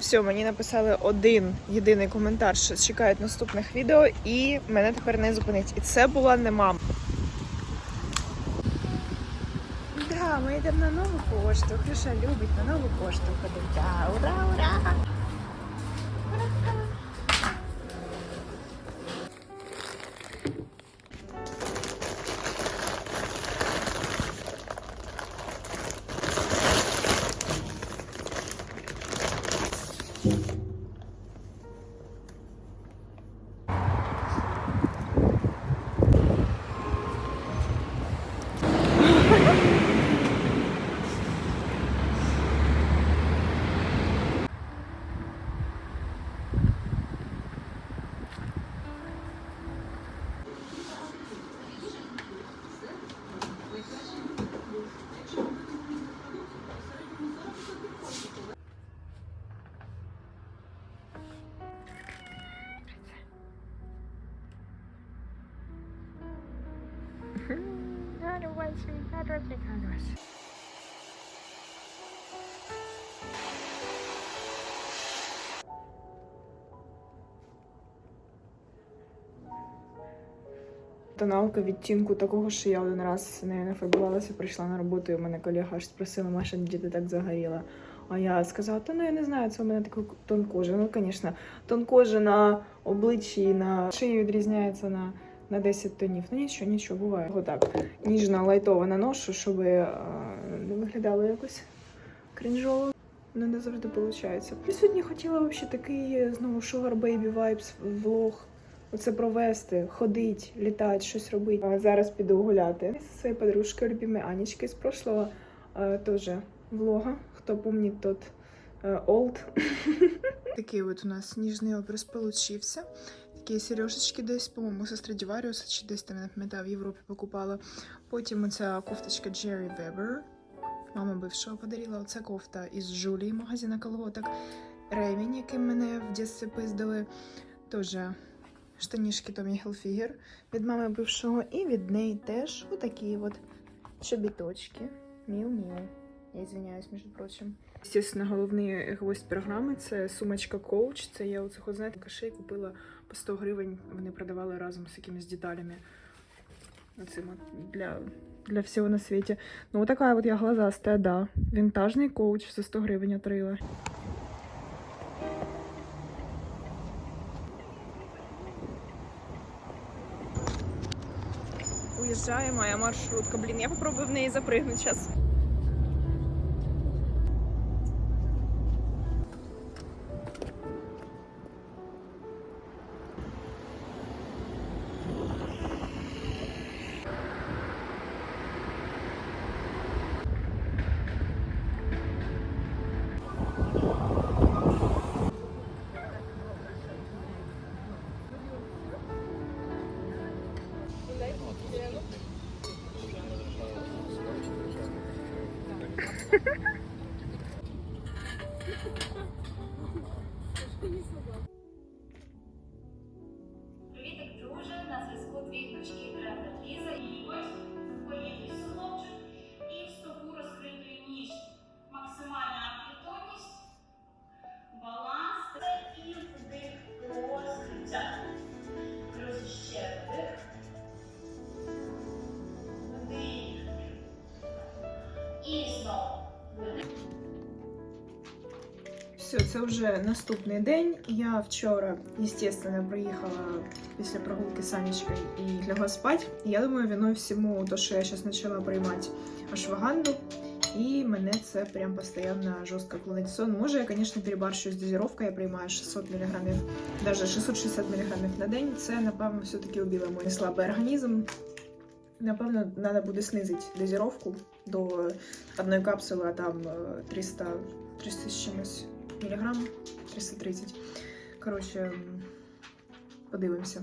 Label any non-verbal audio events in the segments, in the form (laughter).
Все, мені написали один єдиний коментар, що чекають наступних відео, і мене тепер не зупинить. І це була не мама. Да, ми йдемо на нову пошту. Хрюша любить на нову пошту ходити. Да, ура, ура! Дуже хороша. Тоналка відтінку такого, що я один раз нею не фарбувалася, прийшла на роботу, і у мене колега аж спросила, Маша, де ти так загоріла? А я сказала, та ну я не знаю, це у мене такий тон кожи. Ну, звісно, тон кожи на обличчі на шиї відрізняється на, на 10 тонів. Ну нічого, нічого, буває. Отак. Ніжно лайтово наношу, щоб е, не виглядало якось крінжово. Ну, не завжди виходить. Я сьогодні хотіла взагалі такий знову Sugar Baby Vibes влог. Оце провести, ходить, літати, щось робити. А зараз піду гуляти. Зі своєю подружкою любимою Анечкою з прошлого е, теж влога. Хто пам'ятає, тот е. (laughs) Такий от у нас ніжний образ получився. Такі сережечки десь, по-моєму, со Stradivarius, чи десь там я не пам'ятаю, в Європі покупала. Потім оця кофточка Jerry Weber. Мама бившого подарила. Оця кофта із Жулії магазина колготок. Ремінь, яким мене в дитинстві пиздили. Теж штанішки Tommy Hilfiger від мами бившого. І від неї теж отакі от чобіточки. Міу-міу. Я извиняюсь, між прочим. Естественно, головний гвоздь програми це сумочка Coach. Це я оцих, от, знаєте, кашей купила по 100 гривень. Вони продавали разом з якимись деталями. Оцим для, для всього на світі. Ну, така от я глазастая, да. Вінтажний коуч за 100 гривень отрила. Уезжає моя маршрутка. Блін, я попробую в неї запригнути зараз. here. (laughs) Все, це вже наступний день. Я вчора, звісно, приїхала після прогулки з Анечкою і лягла спати. Я думаю, виною всьому, то, що я зараз почала приймати ашваганду, і мене це прям постійно жорстко клонить сон. Може, я, звісно, перебарщую з дозировкою, я приймаю 600 мг, навіть 660 мг на день. Це, напевно, все-таки убило мій слабий організм. Напевно, треба буде знизити дозировку до одної капсули, а там е, 300, 300 з чимось міліграм, 330. Коротше, подивимося.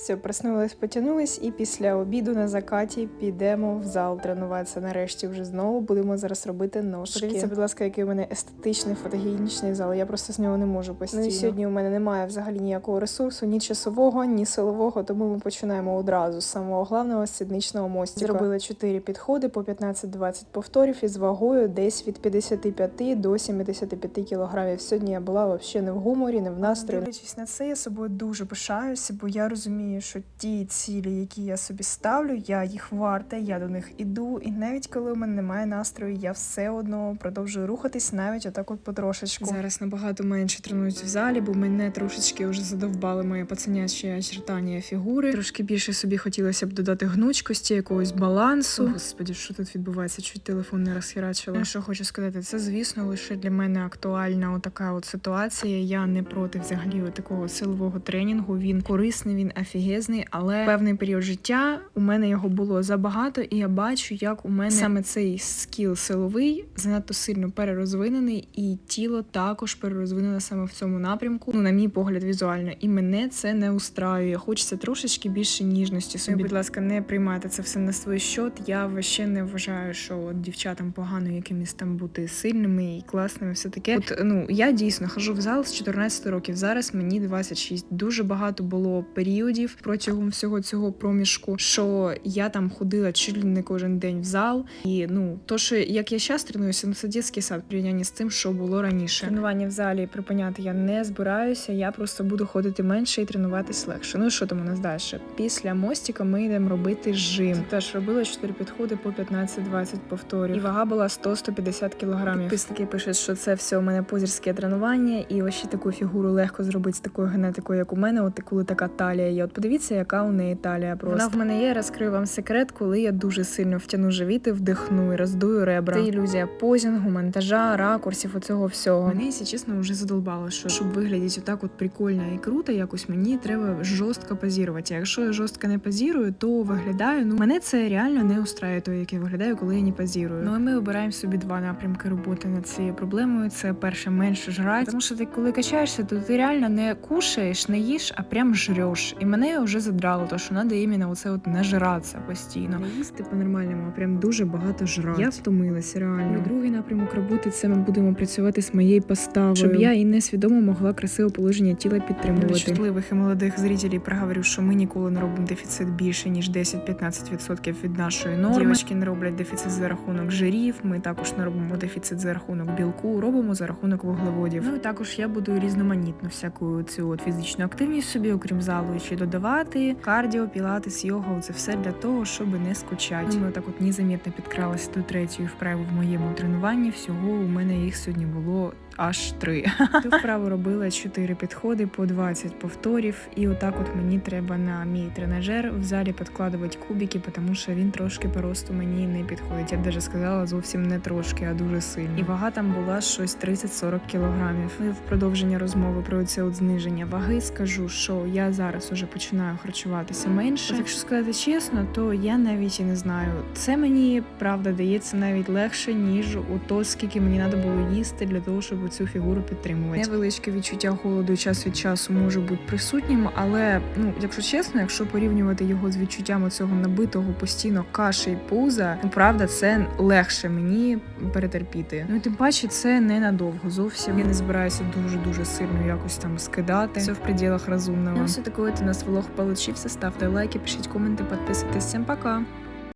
Все, проснулись, потягнулись, і після обіду на закаті підемо в зал тренуватися. Нарешті вже знову будемо зараз робити ножки. Подивіться, будь ласка, який у мене естетичний фотогенічний зал. Я просто з нього не можу постійно. Ну і сьогодні у мене немає взагалі ніякого ресурсу, ні часового, ні силового. Тому ми починаємо одразу з самого главного сідничного мостика. Зробили 4 підходи по 15-20 повторів із вагою десь від 55 до 75 кілограмів. Сьогодні я була взагалі не в гуморі, не в настрої. Дивлячись на це, я собою дуже пишаюся, бо я розумію, що ті цілі, які я собі ставлю, я їх варта, я до них іду. І навіть коли у мене немає настрою, я все одно продовжую рухатись, навіть отак от потрошечку. Зараз набагато менше тренуюсь в залі, бо мене трошечки вже задовбали мої пацанячі очертання фігури. Трошки більше собі хотілося б додати гнучкості, якогось балансу. О, господі, що тут відбувається? Чуть телефон не розхерачила. Ну, Що хочу сказати, це звісно лише для мене актуальна отака от ситуація. Я не проти взагалі такого силового тренінгу. Він корисний, він офігезний, але певний період життя у мене його було забагато, і я бачу, як у мене саме цей скіл силовий занадто сильно перерозвинений, і тіло також перерозвинене саме в цьому напрямку. Ну, на мій погляд, візуально, і мене це не устраює. Хочеться трошечки більше ніжності. Собі, будь ласка, не приймайте це все на свій счет. Я вообще не вважаю, що от дівчатам погано якимись там бути сильними і класними. Все таке. От ну я дійсно хожу в зал з 14 років. Зараз мені 26. Дуже багато було періодів протягом всього цього проміжку, що я там ходила чуть ли не кожен день в зал. І ну то, що як я зараз тренуюся, ну це дитячий сад порівнянні з тим, що було раніше. Тренування в залі припиняти я не збираюся. Я просто буду ходити менше і тренуватись легше. Ну і що там у нас далі? Після мостика ми йдемо робити жим. Це теж робила 4 підходи по 15-20 повторів. І вага була 100-150 кілограмів. Підписники пишуть, що це все у мене позірське тренування, і ось ще таку фігуру легко зробити з такою генетикою, як у мене. От коли така талія є. От подивіться, яка у неї талія просто. Вона в мене є. Розкрию вам секрет, коли я дуже сильно втягну живіт і вдихну і роздую ребра. Це ілюзія позінгу, монтажа, ракурсів, оцього всього. Мене, якщо чесно, вже задолбало, що щоб виглядати отак от прикольно і круто, якось мені треба жорстко позірувати. Якщо я жорстко не позірую, то виглядаю. Ну мене це реально не устраює то, як я виглядаю, коли я не позірую. Ну і ми обираємо собі два напрямки роботи над цією проблемою. Це перше менше жрати. Тому що ти коли качаєшся, то ти реально не кушаєш, не їш, а прям жреш. І мене вже задрало, то що треба іменно оце от нажиратися постійно. Не їсти по-нормальному, а прям дуже багато жрати. Я втомилася реально. І другий напрямок роботи це ми будемо працювати з моєю поставою, щоб я і несвідомо могла красиве положення тіла підтримувати. Для чутливих і молодих зрителів проговорю, що ми ніколи не робимо дефіцит більше ніж 10-15% від нашої норми. Дівчатки не роблять дефіцит за рахунок жирів. Ми також не робимо дефіцит за рахунок білку, робимо за рахунок вуглеводів. Ну і також я буду різноманітну всяку цю от фізичну активність собі, окрім залу, ще додавати. Кардіо, пілатес, йога це все для того, щоб не скучати. Ми так от незамітно підкралися до третьої вправи в моєму тренуванні. Всього у мене їх сьогодні було аж три. Ту вправу робила чотири підходи по 20 повторів, і отак от мені треба на мій тренажер в залі підкладувати кубики, тому що він трошки по росту мені не підходить. Я б даже сказала зовсім не трошки, а дуже сильно. І вага там була щось 30-40 кілограмів. Ну і в продовження розмови про це от зниження ваги скажу, що я зараз уже починаю харчуватися менше. От якщо сказати чесно, то я навіть і не знаю. Це мені правда дається навіть легше ніж у то, скільки мені треба було їсти для того, щоб цю фігуру підтримувати. Невеличке відчуття голоду час від часу може бути присутнім, але ну, якщо чесно, якщо порівнювати його з відчуттями цього набитого постійно каші і пуза, ну правда, це легше мені перетерпіти. Ну і тим паче це ненадовго зовсім. Я не збираюся дуже дуже сильно якось там скидати. Все в пределах розумного. Ну, все таке, у нас влог получився. Ставте лайки, пишіть коменти, підписуйтесь. Всім пока.